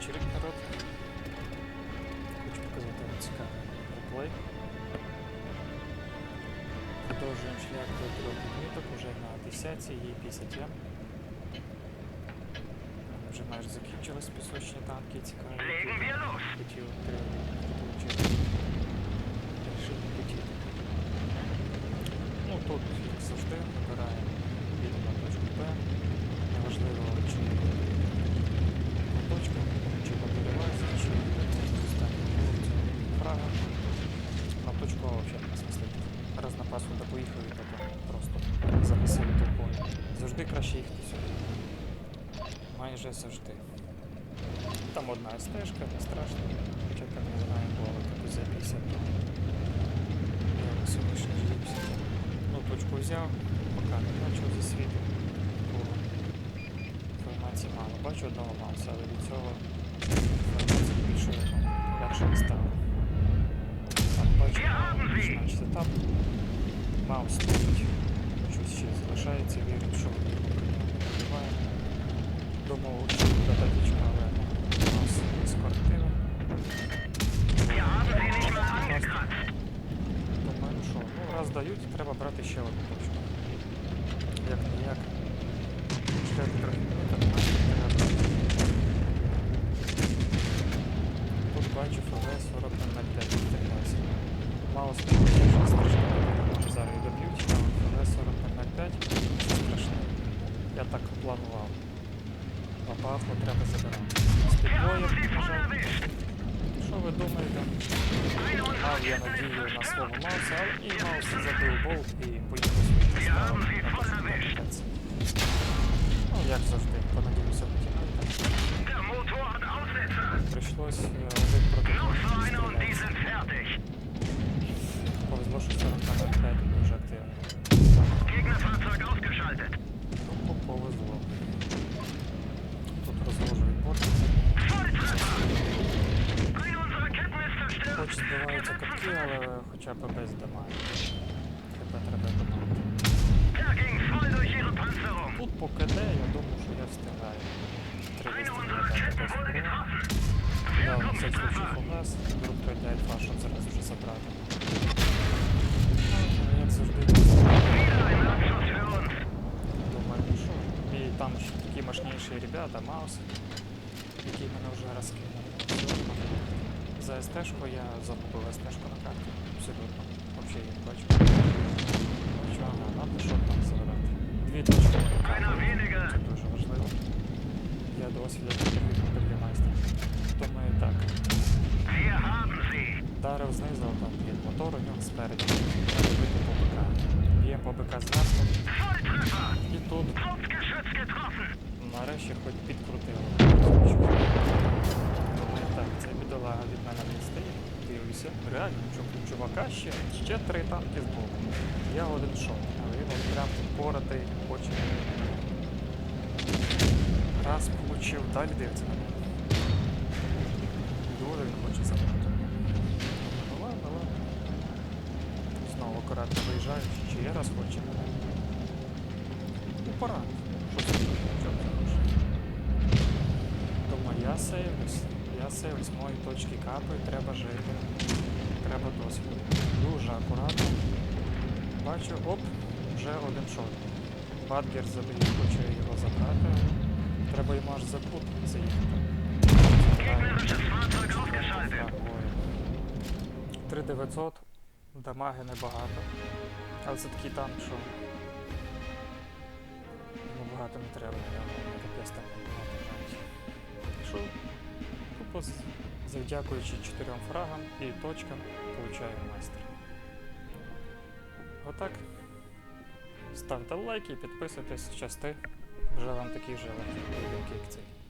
вечерик, народ. Хочу показати вам цікавий реплей. Продовжуємо шлях до трьох відміток, уже на 10 є 50 м. Вже майже закінчились пісочні танки, цікаві. Legen wir los! Хотів е, отримати. Рішив хотіти. Ну тут, і тако просто загасив толпою. Завжди краще їхати сюди. Майже завжди. Там одна стежка, не страшно. Хоча там не знаю, було якось за 50. Я на сьогоднішній живився. Ну, точку взяв, поки не бачив засвіту. Такого інформації мало. Бачу одного мауса, але від цього інформації більше легше не стало. Так, бачу, більш-менш етап. Маус стоїть. Щось ще залишається, вірю, що вони пробиваємо. Думав, що буде татичка, але у нас mal angekratzt. Думаю, ну що, ну раз дають, треба брати ще одну точку. Як не як. Чекайте трохи треба. Тут бачу ФВ 40 на 5 інтеграції. Мало сподіваюся, що страшно, зараз і доб'ють, але ФВ 40 на 5 це страшно. Я так планував. Папаху треба забирати. Wir haben Спідбоєр, sie на voll жаль. erwischt! Що ви думаєте? Eine Мав unserer я Kisten ist надію на свого zerstört! Мауса, але і Маус забив болт і поїхав своїм Я справам. вам їх на понавищ. кінець. Ну, як завжди, понадіюся потягнути. Der Motor hat Aussetzer! Прийшлось е, один проти Noch so одного eine und die стріляти. sind fertig! Повезло, що 40 на 5 дуже активно. Gegnerfahrzeug ausgeschaltet! Тому повезло. Тут розложу відборки. Volltreffer! Eine unserer Ketten ist zerstört! Хоч збиваються катки, але хоча б без дамагу. Тебе треба економити. Der ging voll durch ihre Panzerung! Тут по КД, я думаю, що я встигаю. Три вистріли unserer дати Ketten без wurde проблем. getroffen! Я Wer вам kommt це mit включив Treffer? у нас, вдруг прийде альфа, щоб зараз вже забрати. Ну, Як завжди, Wieder ein Abschuss für uns! думаю, ну що. І там ж такі мощніші ребята, Маус, які мене вже розкинули. Абсолютно. За СТ-шку я загубив СТ-шку на карті. Абсолютно. Взагалі їх бачу. Бачу, ага, надо що там забрати. Дві точки. Einer weniger! Це дуже важливо. Я досвід такий майстер. Думаю, так. Вдарив знизу, там є мотор у нього спереді. Треба по БК. Б'ємо по БК зверху. І тут нарешті хоч підкрутили. Так, це бідолага від мене не стає. Дивлюся, реально, чу- чувака ще, ще три танки з боку. Я один шов, а він прям поратий хоче. Раз получив, далі дивиться на мене. Дуже він хоче забрати. Ну ладно, ладно. Знову акуратно виїжджаю, ще раз хоче мене. Ну пора. Я сейвлюсь. Я сейвлюсь, мої точки капають, треба жити. Треба досвіду. Дуже акуратно. Бачу, оп, вже один шот. Бадгер забив, хоче його забрати. Треба йому аж за кут заїхати. Gegnerisches Fahrzeug 3900, дамаги небагато. Але це такий танк, що йому багато не треба, не капець там багато грають. Що тупо завдякуючи чотирьом фрагам і точкам получаю майстер. Отак. Ставте лайки, підписуйтесь, щасти. Бажаю вам таких же лайків, як цей.